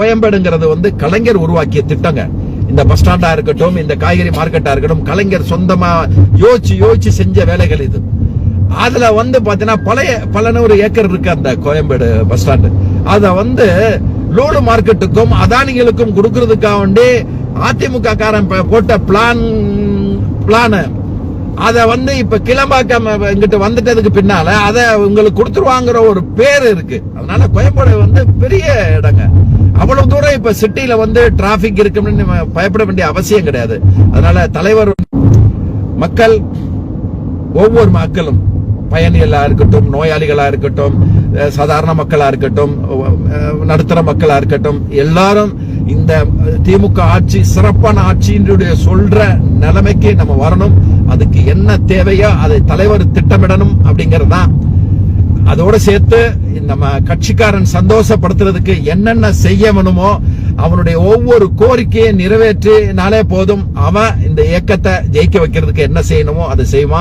கோயம்பேடுங்கிறது வந்து கலைஞர் உருவாக்கிய திட்டங்க. இந்த பஸ் ஸ்டாண்டா இருக்கட்டும் இந்த காய்கறி மார்க்கெட்டா இருக்கட்டும் கலைஞர் சொந்தமா யோசிச்சு யோசிச்சு செஞ்ச வேலைகள் இது. அதுல வந்து பாத்தீங்கன்னா பழைய பல நூறு ஏக்கர் இருக்கு அந்த கோயம்பேடு பஸ் ஸ்டாண்டு அத வந்து லோடு மார்க்கெட்டுக்கும் அதானிகளுக்கும் கொடுக்கறதுக்காக வேண்டி அதிமுக காரன் போட்ட பிளான் பிளானு அத வந்து இப்ப கிளம்பாக்கம் இங்கிட்டு வந்துட்டதுக்கு பின்னால அதை உங்களுக்கு கொடுத்துருவாங்கிற ஒரு பேர் இருக்கு. அதனால கோயம்பேடு வந்து பெரிய இடங்க. அவ்வளவு இப்ப சிட்டில வந்து டிராபிக் இருக்கும்னு நம்ம பயப்பட வேண்டிய அவசியம் கிடையாது? அதனால தலைவர் மக்கள் ஒவ்வொரு மக்களும் பயணிகளா இருக்கட்டும் நோயாளிகளா இருக்கட்டும் அஹ் சாதாரண மக்களா இருக்கட்டும் நடுத்தர மக்களா இருக்கட்டும் எல்லாரும் இந்த திமுக ஆட்சி சிறப்பான ஆட்சியினுடைய சொல்ற நிலைமைக்கு நம்ம வரணும். அதுக்கு என்ன தேவையோ அதை தலைவர் திட்டமிடணும் அப்படிங்கறதுதான் அதோட சேர்த்து நம்ம கட்சிக்காரன் சந்தோஷப்படுத்துறதுக்கு என்னென்ன செய்ய வேணுமோ அவனுடைய ஒவ்வொரு கோரிக்கையை நிறைவேற்றினாலே போதும் அவன் இந்த இயக்கத்தை ஜெயிக்க வைக்கிறதுக்கு என்ன செய்யணுமோ அதை செய்வான்.